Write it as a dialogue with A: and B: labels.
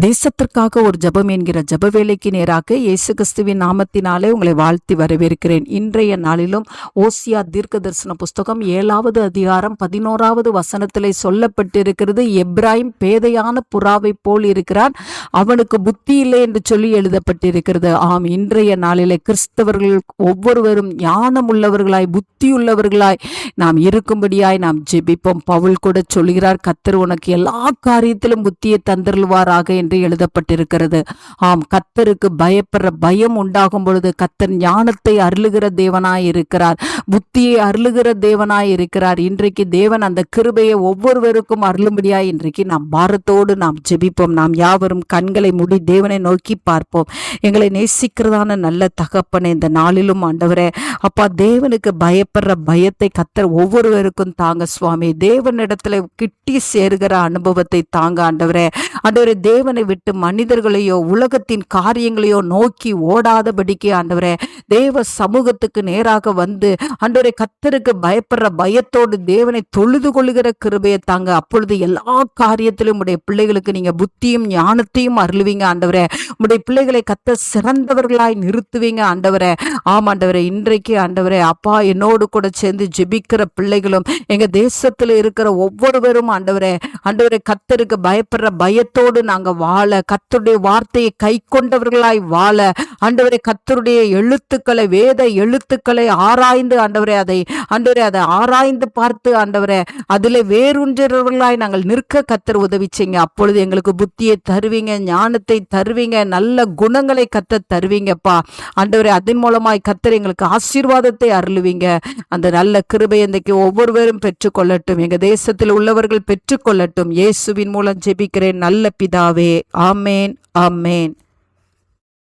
A: தேசத்திற்காக ஒரு ஜெபம் என்கிற ஜெப வேலைக்கு நேராக இயேசு கிறிஸ்துவின் நாமத்தினாலே உங்களை வாழ்த்தி வரவேற்கிறேன். இன்றைய நாளிலும் ஓசியா தீர்க்க தரிசன புஸ்தகம் ஏழாவது அதிகாரம் பதினோராவது வசனத்திலே சொல்லப்பட்டிருக்கிறது. எப்ராஹிம் பேதையான புறாவை போல் இருக்கிறான். அவனுக்கு புத்தி இல்லை என்று சொல்லி எழுதப்பட்டிருக்கிறது. ஆம் இன்றைய நாளிலே கிறிஸ்தவர்கள் ஒவ்வொருவரும் ஞானம் உள்ளவர்களாய் புத்தியுள்ளவர்களாய் நாம் இருக்கும்படியாய் நாம் ஜெபிப்போம். பவுல் கூட சொல்கிறார் கத்தர் உனக்கு எல்லா காரியத்திலும் புத்தியை தந்தருள்வாராக என்று எழுதப்பட்டிருக்கிறது. ஆம் கத்தருக்கு பயப்படுற பயம் உண்டாகும் பொழுது கத்தர் ஞானத்தை அருளுகிற தேவனாய் இருக்கிறார். புத்தியை அருளுகிற தேவனாய் இருக்கிறார். இன்றைக்கு தேவன் அந்த கிருபையை ஒவ்வொருவருக்கும் அருளும்படியாய் இன்றைக்கு நாம் பாரத்தோடு நாம் ஜெபிப்போம். நாம் யாவரும் கண்களை மூடி தேவனை நோக்கி பார்ப்போம். எங்களை நேசிக்கிறதான நல்ல தகப்பனை இந்த நாளிலும் ஆண்டவரே அப்பா தேவனுக்கு பயப்படுற பயத்தை கத்தர் ஒவ்வொருவருக்கும் தாங்க சுவாமி. தேவனிடத்துல கிட்டி சேருகிற அனுபவத்தை தாங்க ஆண்டவரே. ஆண்டவரே தேவன் தேவனை விட்டு மனிதர்களையோ உலகத்தின் காரியங்களையோ நோக்கி ஓடாதபடிக்கு ஆண்டவரே தேவ சமூகத்துக்கு நேராக வந்து ஆண்டவரே கத்தருக்கு பயப்படுற பயத்தோடு தேவனை தொழுது கொள்கிற கிருபையை தாங்க அப்பொழுது எல்லா காரியத்திலும் உடைய பிள்ளைகளுக்கு நீங்க புத்தியும் ஞானத்தையும் அருளுவீங்க ஆண்டவரே. உடைய பிள்ளைகளை கத்த சிறந்தவர்களாய் நிறுத்துவீங்க ஆண்டவரே. ஆமாண்டவரே இன்றைக்கு ஆண்டவரே அப்பா என்னோடு கூட சேர்ந்து ஜெபிக்கிற பிள்ளைகளும் எங்க தேசத்துல இருக்கிற ஒவ்வொருவரும் ஆண்டவரே ஆண்டவரே கத்தருக்கு பயப்படுற பயத்தோடு நாங்க வாழ கத்தருடைய வார்த்தையை கை கொண்டவர்களாய் வாழ ஆண்டவரே கத்தருடைய எழுத்துக்களை வேத எழுத்துக்களை ஆராய்ந்து ஆண்டவரே அதை ஆண்டவரே அதை ஆராய்ந்து பார்த்து ஆண்டவரே அதில் வேறுன்றவர்களாய் நாங்கள் நிற்க கத்தர் உதவிச்சிங்க அப்பொழுது எங்களுக்கு புத்தியை தருவீங்க ஞானத்தை தருவீங்க நல்ல குணங்களை கத்த தருவீங்கப்பா. ஆண்டவரே அதன் மூலமாய் கத்தர் எங்களுக்கு ஆசீர்வாதத்தை அருளுவீங்க. அந்த நல்ல கிருபை இன்றைக்கு ஒவ்வொருவரும் பெற்றுக்கொள்ளட்டும். எங்கள் தேசத்தில் உள்ளவர்கள் பெற்றுக்கொள்ளட்டும். இயேசுவின் மூலம் ஜெபிக்கிறேன். நல்ல பிதாவே ஆமேன் ஆமேன்.